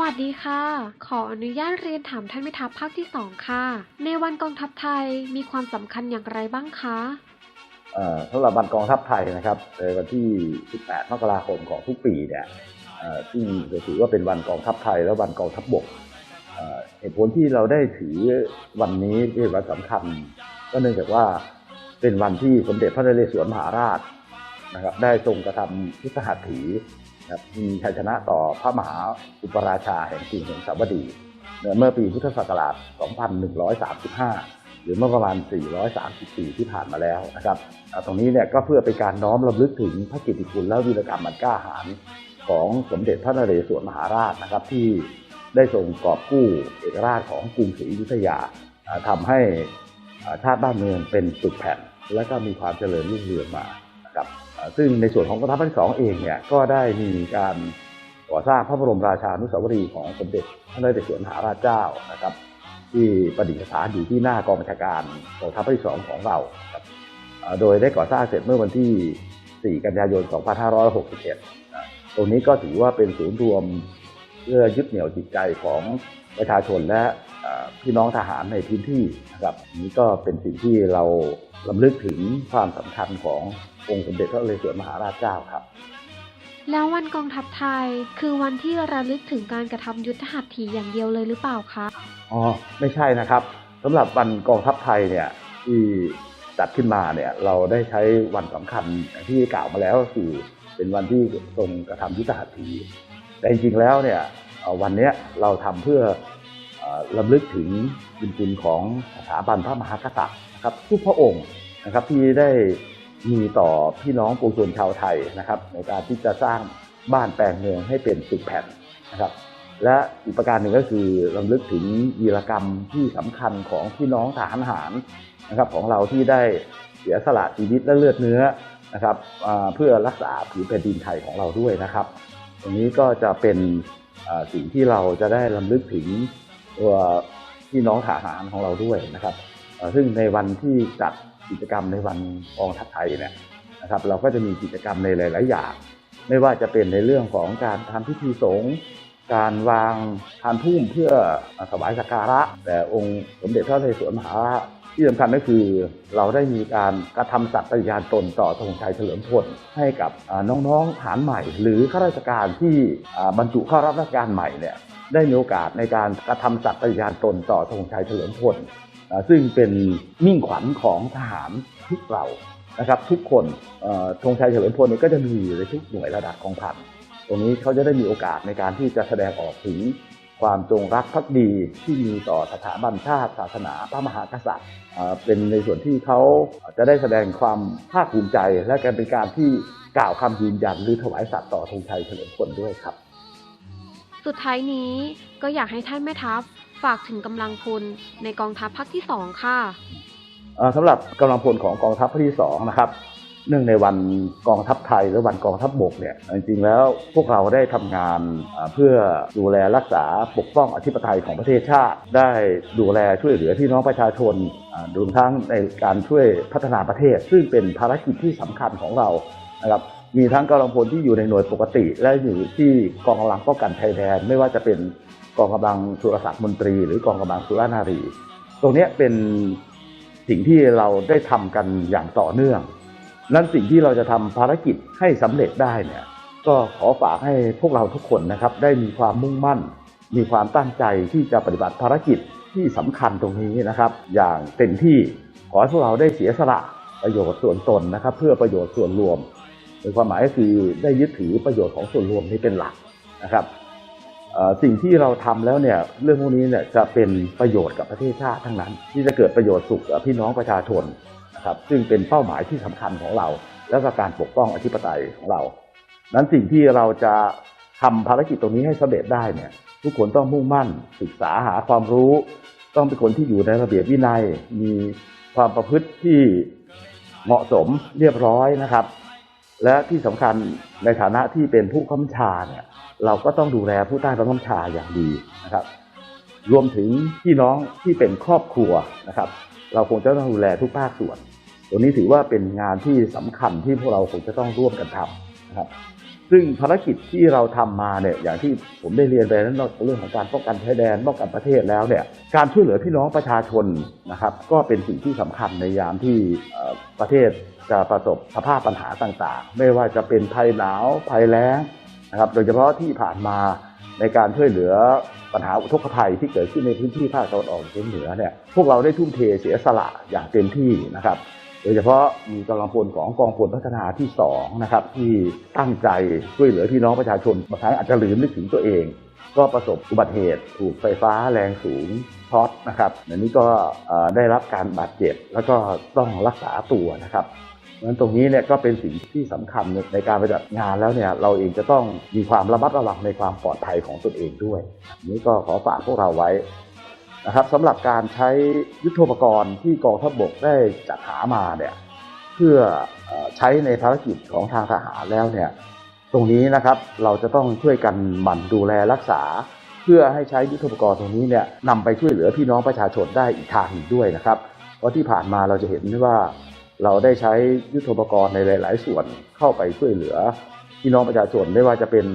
วัสดีค่ะ ขออนุญาตเรียนถามท่านแม่ทัพภาคที่สองค่ะ ในวันกองทัพไทยมีความสำคัญอย่างไรบ้างคะเอ่อสำหรับวันกองทัพไทยนะครับในวันที่ 18 มกราคมของทุกปีเนี่ยเอ่อซึ่งจะถือว่าเป็นวันกองทัพไทยและวันกองทัพบกเอ่อเหตุผลที่เราได้ถือวันนี้เป็นวันสำคัญ ก็เนื่องจากว่าเป็นวันที่สมเด็จพระนเรศวรมหาราชนะครับได้ทรงกระทำยุทธหัตถี ครับมีชัยชนะต่อพระมหาอุปราชาแห่งกรุงแห่งสาวดีเมื่อปีพุทธศักราช 2135 หรือเมื่อประมาณ 430ปีที่ผ่านมาแล้วนะครับตรงนี้เนี่ยก็เพื่อเป็นการน้อมรำลึกถึงพระกิตติคุณและวีรกรรมอันกล้าหาญของสมเด็จพระนเรศวรมหาราชนะครับที่ได้ทรงกอบกู้เอกราชของกรุงศรีอยุธยาอ่าทำให้ชาติบ้านเมืองเป็นปึกแผ่น และก็มีความเจริญรุ่งเรืองมา ซึ่งในส่วนของกองทัพภาคที่สองเองเนี่ยก็ได้มีการก่อสร้างพระบรมราชานุสาวรีย์ของสมเด็จพระนเรศวรมหาราชเจ้านะครับ ที่ประดิษฐานอยู่ที่หน้ากองบัญชาการกองทัพภาคที่สองของเราครับโดยได้ก่อสร้างเสร็จเมื่อวันที่ 4 กันยายน 2561 ตรงนี้ก็ถือว่าเป็นศูนย์รวมเพื่อยึดเหนี่ยวจิตใจของประชาชนและ พี่น้องทหารในพื้นที่นะครับอันนี้ก็เป็นสิ่งที่เราลำลึกถึงความสำคัญขององค์สมเด็จพระนเรศวรมหาราชเจ้าครับ แล้ววันกองทัพไทยคือวันที่ระลึกถึงการกระทำยุทธหัตถีอย่างเดียวเลยหรือเปล่าคะอ๋อไม่ใช่นะครับสำหรับวันกองทัพไทยเนี่ยที่จัดขึ้นมาเนี่ยเราได้ใช้วันสำคัญอย่างที่กล่าวมาแล้วก็คือเป็นวันที่ทรงกระทำยุทธหัตถีแต่จริงๆแล้วเนี่ยเอ่อวันเนี้ยเราทำเพื่อเอ่อ ลำลึกถึงบุญคุณของสถาบันพระมหากษัตริย์นะครับทุกพระองค์นะครับที่ได้มีต่อพี่น้องปวงชนชาวไทยนะครับ ในการที่จะสร้างบ้านแปลงเมืองให้เป็นตึกแผ่นนะครับ และอีกประการหนึ่งก็คือรำลึกถึงวีรกรรมที่สำคัญของพี่น้องทหารหารนะครับของเราที่ได้เสียสละชีวิตและเลือดเนื้อนะครับเพื่อรักษาผืนแผ่นดินไทยของเราด้วยนะครับ ตรงนี้ก็จะเป็นสิ่งที่เราจะได้รำลึกถึง ตัวพี่น้องทหารของเราด้วยนะครับ ซึ่งในวันที่จัดกิจกรรมในวันกองทัพไทยเนี่ยนะครับ เราก็จะมีกิจกรรมในหลาย ๆ อย่าง ไม่ว่าจะเป็นในเรื่องของการทำพิธีสงฆ์ การวางพานพุ่มเพื่อถวายสักการะแด่องค์สมเด็จพระนเรศวรมหาราชที่สำคัญก็คือเราได้มีการกระทำสัตย์ปฏิญาณตนต่อธงชัยเฉลิมพลให้กับอ่าน้องๆฐานใหม่ หรือข้าราชการที่บรรจุเข้ารับราชการใหม่เนี่ยได้มีโอกาสในการกระทำสัตย์ปฏิญาณตนต่อธงชัยเฉลิมพลซึ่งเป็นมิ่งขวัญของทหารทุกเรานะครับทุกคนธงชัยเฉลิมพลนี่ยก็จะมีอยู่ในทุกหน่วยระดับกองพัน ตรงนี้เขาจะได้มีโอกาสในการที่จะแสดงออกถึงความจงรักภักดีที่มีต่อสถาบันชาติศาสนาพระมหากษัตริย์อ่าเป็นในส่วนที่เขาจะได้แสดงความภาคภูมิใจ และการเป็นการที่กล่าวคำยืนยันหรือถวายสัตย์ต่อธงชัยเฉลิมพลด้วยครับ สุดท้ายนี้ก็อยากให้ท่านแม่ทัพฝากถึงกำลังพลในกองทัพภาคที่สองค่ะเอ่อสำหรับกำลังพลของกองทัพภาคที่สองนะครับ เนื่องในวันกองทัพไทยหรือวันกองทัพบกเนี่ยจริงๆแล้วพวกเราได้ทำงานเพื่อดูแลรักษาปกป้องอธิปไตยของประเทศชาติ ได้ดูแลช่วยเหลือพี่น้องประชาชนรวมทั้งในการช่วยพัฒนาประเทศ ซึ่งเป็นภารกิจที่สำคัญของเรานะครับมีทั้งกำลังพลที่อยู่ในหน่วยปกติ และอยู่ที่กองกำลังป้องกันชายแดนไม่ว่าจะเป็นกองกำลังสุรศักดิ์มนตรี หรือกองกำลังสุรานารี ตรงนี้เป็นสิ่งที่เราได้ทำกันอย่างต่อเนื่อง นั้นสิ่งที่เราจะทำภารกิจให้สำเร็จได้เนี่ยก็ขอฝากให้พวกเราทุกคนนะครับ ได้มีความมุ่งมั่น มีความตั้งใจที่จะปฏิบัติภารกิจที่สำคัญตรงนี้นะครับ อย่างเต็มที่ขอให้พวกเราได้เสียสละประโยชน์ส่วนตนนะครับ เพื่อประโยชน์ส่วนรวมโดยความหมายก็คือได้ยึดถือประโยชน์ของส่วนรวมนี้เป็นหลักนะครับสิ่งที่เราทำแล้วเนี่ยเรื่องพวกนี้เนี่ยจะเป็นประโยชน์กับประเทศชาติทั้งนั้น ที่จะเกิดประโยชน์สุขกับพี่น้องประชาชน นะครับซึ่งเป็นเป้าหมายที่สำคัญของเรา และก็การปกป้องอธิปไตยของเรา นั้นสิ่งที่เราจะทำภารกิจตรงนี้ให้สำเร็จได้เนี่ยทุกคนต้องมุ่งมั่นศึกษาหาความรู้ ต้องเป็นคนที่อยู่ในระเบียบวินัย มีความประพฤติที่เหมาะสมเรียบร้อยนะครับ และที่สำคัญในฐานะที่เป็นผู้ค้ำชาเนี่ยเราก็ต้องดูแลผู้ใต้บังคับชาอย่างดีนะครับ รวมถึงพี่น้องที่เป็นครอบครัวนะครับ เราคงจะต้องดูแลทุกภาคส่วน ตัวนี้ถือว่าเป็นงานที่สำคัญที่พวกเราคงจะต้องร่วมกันทำนะครับ ซึ่งภารกิจที่เราทำมาเนี่ยอย่างที่ผมได้เรียนไปนั้นนอกจากเรื่องของการป้องกันชายแดนป้องกันประเทศแล้วเนี่ยการช่วยเหลือพี่น้องประชาชนนะครับ ก็เป็นสิ่งที่สำคัญในยามที่ประเทศจะประสบสภาพปัญหาต่างๆ ไม่ว่าจะเป็นภัยหนาวภัยแล้งนะครับ โดยเฉพาะที่ผ่านมาในการช่วยเหลือปัญหาอุทกภัยที่เกิดขึ้นในพื้นที่ภาคตะวันออกเฉียงเหนือเนี่ยพวกเราได้ทุ่มเทเสียสละอย่างเต็มที่นะครับ ดยเฉพาะมีกำลังพลของกองพลพัฒนาที่2นะครับที่ตั้งใจช่วยเหลือพี่น้องประชาชนบางครั้งอาจจะลืมนึกถึงตัวเอง ก็ประสบอุบัติเหตุ ถูกไฟฟ้าแรงสูงช็อตนะครับอันนี้ก็ได้รับการบาดเจ็บแล้วก็ต้องรักษาตัวนะครับนั้นตรงนี้เนี่ยก็เป็นสิ่งที่สำคัญในการปฏิบัติงานแล้วเนี่ยเราเองจะต้องมีความระมัดระวังในความปลอดภัยของตนเองด้วยอันนี้ก็ขอฝากพวกเราไว้ นะครับสำหรับการใช้ยุทโธปกรณ์ที่กองทัพบกได้จัดหามาเนี่ยเพื่อใช้ในภารกิจของทางทหารแล้วเนี่ยตรงนี้นะครับเราจะต้องช่วยกันหมั่นดูแลรักษา เพื่อให้ใช้ยุทโธปกรณ์ตรงนี้เนี่ยนำไปช่วยเหลือพี่น้องประชาชนได้อีกทางหนึ่งด้วยนะครับ เพราะที่ผ่านมาเราจะเห็นว่าเราได้ใช้ยุทโธปกรณ์ในหลาย ๆ ส่วนเข้าไปช่วยเหลือพี่น้องประชาชนไม่ว่าจะเป็น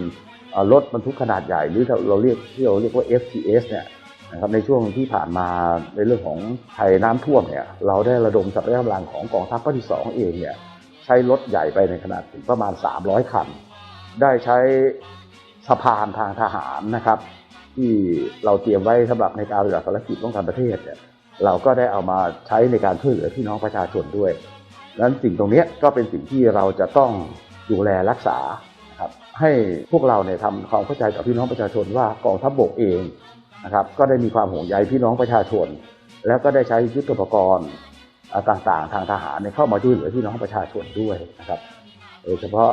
รถบรรทุกขนาดใหญ่หรือเราเรียกที่เราเรียกว่า FTS เนี่ย นะครับในช่วงที่ผ่านมาในเรื่องของภัยน้ำท่วมเนี่ยเราได้ระดมทรัพยากำลังของกองทัพภาคที่สองเองเนี่ยใช้รถใหญ่ไปในขนาดถึงประมาณ 300 คัน ได้ใช้สะพานทางทหารนะครับ ที่เราเตรียมไว้สำหรับในการปฏิบัติภารกิจป้องกันประเทศเนี่ยเราก็ได้เอามาใช้ในการช่วยเหลือพี่น้องประชาชนด้วยนั้นสิ่งตรงนี้ก็เป็นสิ่งที่เราจะต้องดูแลรักษาครับให้พวกเราเนี่ยทำความเข้าใจกับพี่น้องประชาชนว่ากองทัพบกเอง นะครับ ก็ได้มีความห่วงใยพี่น้องประชาชน แล้วก็ได้ใช้ยุทธปกรณ์ต่างๆ ทางทหารเข้ามาช่วยเหลือพี่น้องประชาชนด้วยนะครับโดยเฉพาะ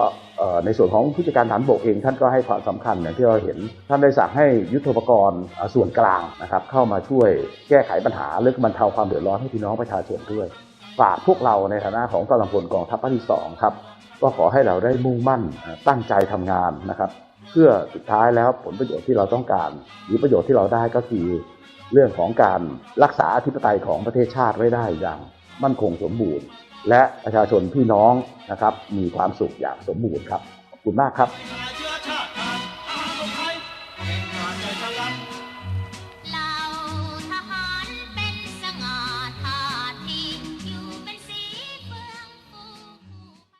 ในส่วนของผู้จัดการฐานบกเองท่านก็ให้ความสำคัญอย่างที่เราเห็น ท่านได้สั่งให้ยุทธปกรณ์ส่วนกลางนะครับ เข้ามาช่วยแก้ไขปัญหาและบรรเทาความเดือดร้อนให้พี่น้องประชาชนด้วยฝากพวกเราในฐานะของกำลังพลกองทัพภาคที่สองครับก็ขอให้เราได้มุ่งมั่นตั้งใจทำงานนะครับ เพื่อสุดท้ายแล้วผลประโยชน์ที่เราต้องการ หรือประโยชน์ที่เราได้ก็คือ เรื่องของการรักษาอธิปไตยของประเทศชาติไว้ได้อย่างมั่นคงสมบูรณ์ และประชาชนพี่น้องนะครับมีความสุขอย่างสมบูรณ์ครับขอบคุณมากครับ